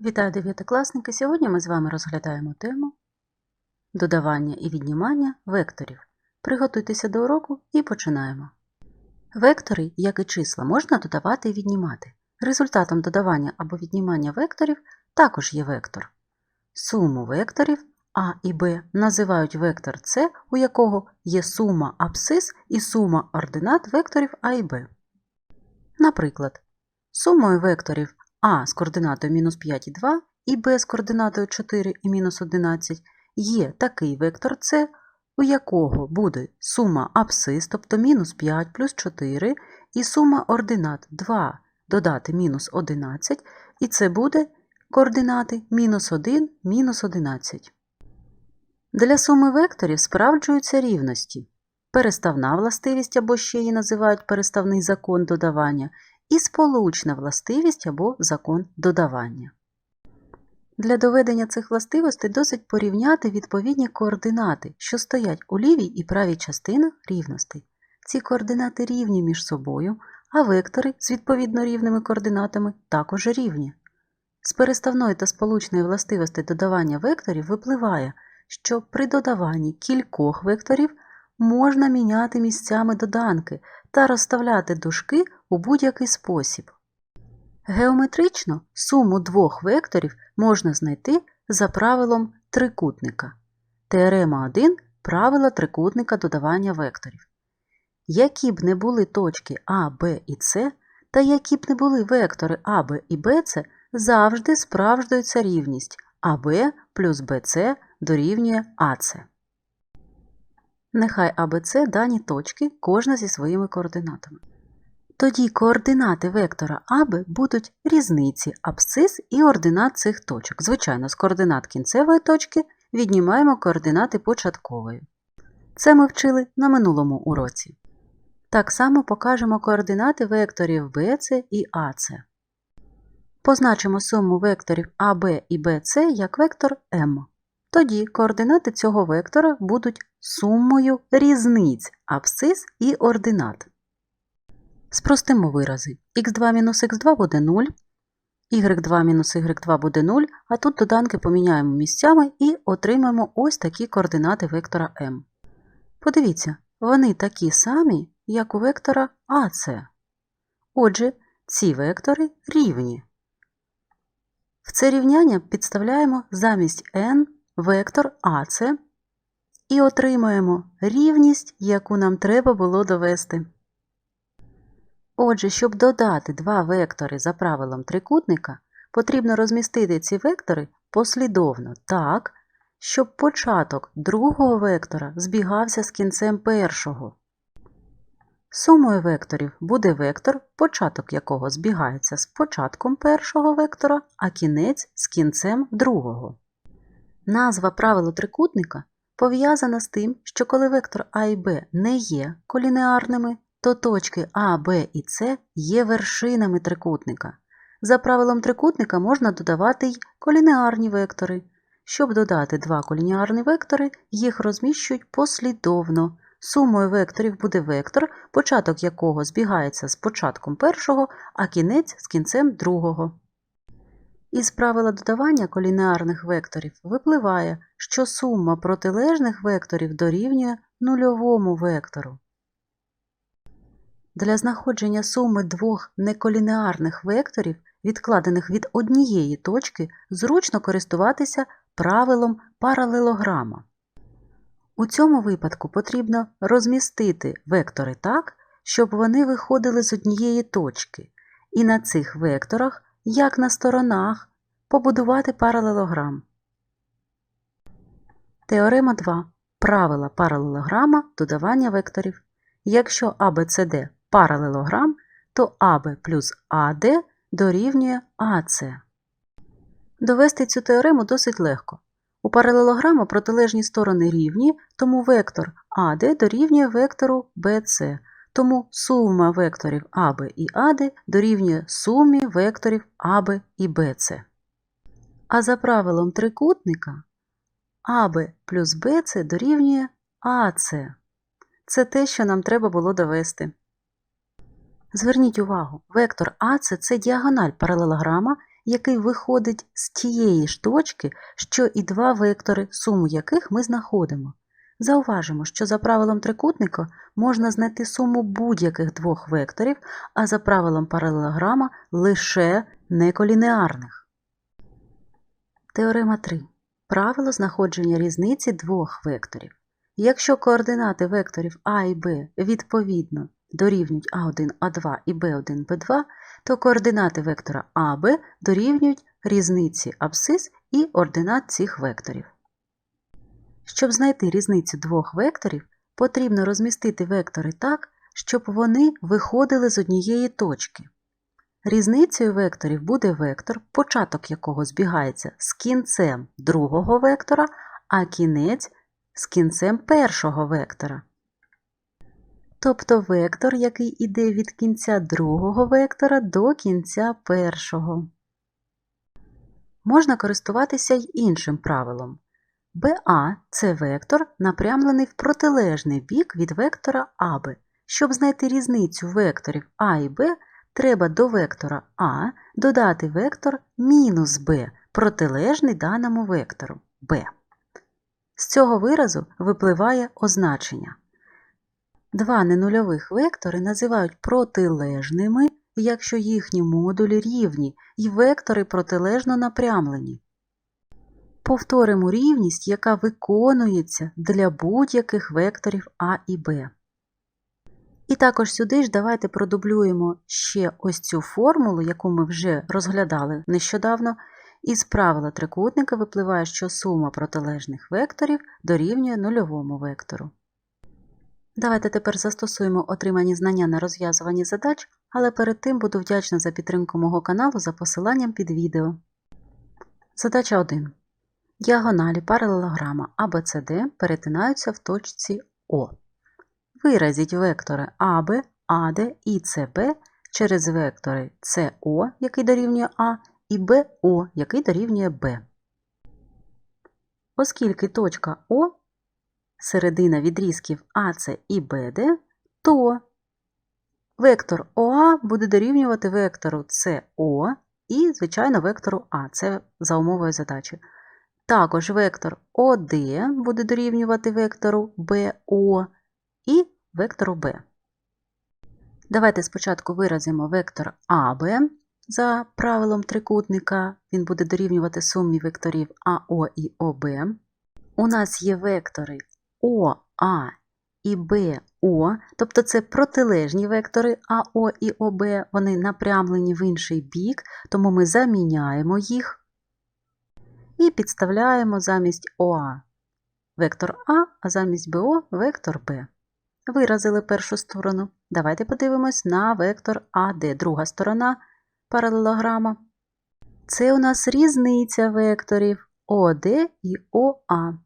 Вітаю дев'ятикласники! Сьогодні ми з вами розглядаємо тему додавання і віднімання векторів. Приготуйтеся до уроку і починаємо. Вектори, як і числа, можна додавати і віднімати. Результатом додавання або віднімання векторів також є вектор. Суму векторів А і Б називають вектор С, у якого є сума абсцис і сума ординат векторів А і Б. Наприклад, сумою векторів а з координатою мінус 5 і 2 і b з координатою 4 і мінус 11 є такий вектор С, у якого буде сума абсцис, тобто мінус 5 плюс 4, і сума ординат 2 додати мінус 11, і це буде координати мінус 1, мінус 11. Для суми векторів справджуються рівності. Переставна властивість або ще її називають переставний закон додавання і сполучна властивість або закон додавання. Для доведення цих властивостей досить порівняти відповідні координати, що стоять у лівій і правій частинах рівностей. Ці координати рівні між собою, а вектори з відповідно рівними координатами також рівні. З переставної та сполучної властивості додавання векторів випливає, що при додаванні кількох векторів можна міняти місцями доданки та розставляти дужки у будь-який спосіб. Геометрично суму двох векторів можна знайти за правилом трикутника. Теорема 1 правила трикутника додавання векторів. Які б не були точки А, Б і С, та які б не були вектори А, Б і БЦ, завжди справжується рівність АБ плюс БЦ дорівнює АЦ. Нехай АБЦ дані точки, кожна зі своїми координатами. Тоді координати вектора АБ будуть різниці абсцис і ординат цих точок. Звичайно, з координат кінцевої точки віднімаємо координати початкової. Це ми вчили на минулому уроці. Так само покажемо координати векторів BC і AC. Позначимо суму векторів AB і BC як вектор m. Тоді координати цього вектора будуть сумою різниць абсцис і ординат. Спростимо вирази. х2 мінус х2 буде 0, y2 мінус y2 буде 0, а тут доданки поміняємо місцями і отримаємо ось такі координати вектора m. Подивіться, вони такі самі, як у вектора AC. Отже, ці вектори рівні. В це рівняння підставляємо замість n вектор AC і отримаємо рівність, яку нам треба було довести. Отже, щоб додати два вектори за правилом трикутника, потрібно розмістити ці вектори послідовно так, щоб початок другого вектора збігався з кінцем першого. Сумою векторів буде вектор, початок якого збігається з початком першого вектора, а кінець з кінцем другого. Назва правилу трикутника пов'язана з тим, що коли вектор А і Б не є колінеарними, то точки А, Б і С є вершинами трикутника. За правилом трикутника можна додавати й колінеарні вектори. Щоб додати два колінеарні вектори, їх розміщують послідовно. Сумою векторів буде вектор, початок якого збігається з початком першого, а кінець з кінцем другого. Із правила додавання колінеарних векторів випливає, що сума протилежних векторів дорівнює нульовому вектору. Для знаходження суми двох неколінеарних векторів, відкладених від однієї точки, зручно користуватися правилом паралелограма. У цьому випадку потрібно розмістити вектори так, щоб вони виходили з однієї точки, і на цих векторах, як на сторонах, побудувати паралелограм. Теорема 2. Правила паралелограма додавання векторів. Якщо ABCD паралелограм, то AB плюс AD дорівнює AC. Довести цю теорему досить легко. У паралелограму протилежні сторони рівні, тому вектор AD дорівнює вектору BC, тому сума векторів AB і AD дорівнює сумі векторів AB і BC. А за правилом трикутника AB плюс BC дорівнює AC. Це те, що нам треба було довести. Зверніть увагу, вектор АЦ це діагональ паралелограма, який виходить з тієї ж точки, що і два вектори, суму яких ми знаходимо. Зауважимо, що за правилом трикутника можна знайти суму будь-яких двох векторів, а за правилом паралелограма лише неколінеарних. Теорема 3. Правило знаходження різниці двох векторів. Якщо координати векторів А і Б відповідно дорівнюють А1, А2 і Б1, Б2, то координати вектора АБ дорівнюють різниці абсцис і ординат цих векторів. Щоб знайти різницю двох векторів, потрібно розмістити вектори так, щоб вони виходили з однієї точки. Різницею векторів буде вектор, початок якого збігається з кінцем другого вектора, а кінець з кінцем першого вектора. Тобто вектор, який іде від кінця другого вектора до кінця першого. Можна користуватися й іншим правилом. BA – це вектор, напрямлений в протилежний бік від вектора АБ. Щоб знайти різницю векторів А і Б, треба до вектора А додати вектор мінус b, протилежний даному вектору b. З цього виразу випливає означення. Два ненульових вектори називають протилежними, якщо їхні модулі рівні і вектори протилежно напрямлені. Повторимо рівність, яка виконується для будь-яких векторів А і Б. І також сюди ж давайте продублюємо ще ось цю формулу, яку ми вже розглядали нещодавно. Із правила трикутника випливає, що сума протилежних векторів дорівнює нульовому вектору. Давайте тепер застосуємо отримані знання на розв'язуванні задач, але перед тим буду вдячна за підтримку мого каналу за посиланням під відео. Задача 1. Діагоналі паралелограма ABCD перетинаються в точці О. Виразіть вектори АБ, АД і СБ через вектори СО, який дорівнює А, і БО, який дорівнює Б. Оскільки точка О середина відрізків АС і БД, то вектор ОА буде дорівнювати вектору СО і, звичайно, вектору А. Це за умовою задачі. Також вектор ОД буде дорівнювати вектору БО і вектору b. Давайте спочатку виразимо вектор АБ за правилом трикутника. Він буде дорівнювати сумі векторів АО і ОБ. У нас є вектори ОА і БО, тобто це протилежні вектори АО і ОБ, вони напрямлені в інший бік, тому ми заміняємо їх і підставляємо замість ОА вектор А, а замість БО вектор Б. Виразили першу сторону. Давайте подивимось на вектор АД, друга сторона паралелограма. Це у нас різниця векторів ОД і ОА.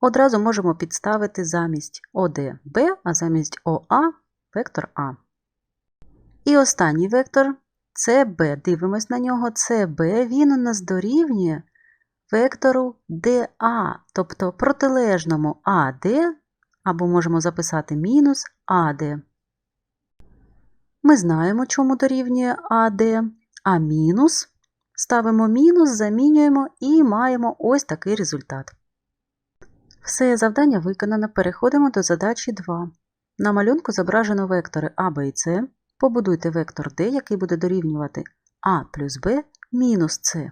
Одразу можемо підставити замість ОД Б, а замість ОА вектор А. І останній вектор СБ. Дивимось на нього, СБ, він у нас дорівнює вектору ДА, тобто протилежному АД або можемо записати мінус АД. Ми знаємо, чому дорівнює АД, а мінус ставимо мінус, замінюємо і маємо ось такий результат. Все завдання виконано. Переходимо до задачі 2. На малюнку зображено вектори А, Б і С. Побудуйте вектор D, який буде дорівнювати А плюс Б мінус С.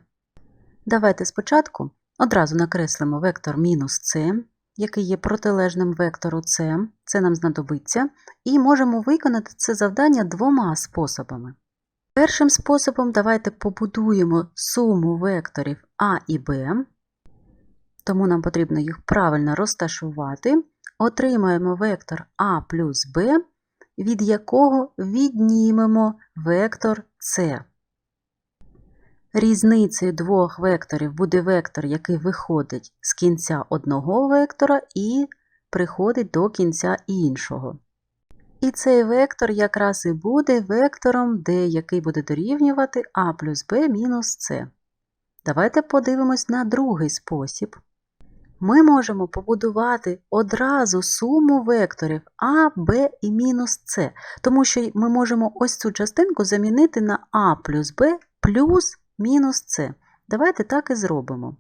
Давайте спочатку одразу накреслимо вектор мінус С який є протилежним вектору С, це нам знадобиться, і можемо виконати це завдання двома способами. Першим способом давайте побудуємо суму векторів А і Б, тому нам потрібно їх правильно розташувати. Отримаємо вектор А плюс Б, від якого віднімемо вектор С. Різницею двох векторів буде вектор, який виходить з кінця одного вектора і приходить до кінця іншого. І цей вектор якраз і буде вектором D, який буде дорівнювати А плюс Б мінус С. Давайте подивимось на другий спосіб. Ми можемо побудувати одразу суму векторів А, Б і мінус С, тому що ми можемо ось цю частинку замінити на А плюс Б плюс мінус С. Давайте так і зробимо.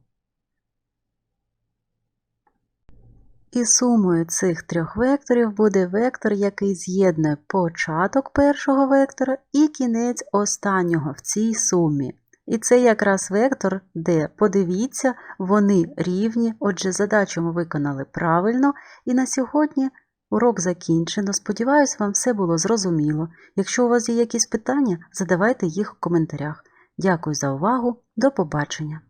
І сумою цих трьох векторів буде вектор, який з'єднує початок першого вектора і кінець останнього в цій сумі. І це якраз вектор, де, подивіться, вони рівні, отже, задачу ми виконали правильно, і на сьогодні урок закінчено. Сподіваюсь, вам все було зрозуміло. Якщо у вас є якісь питання, задавайте їх у коментарях. Дякую за увагу, до побачення!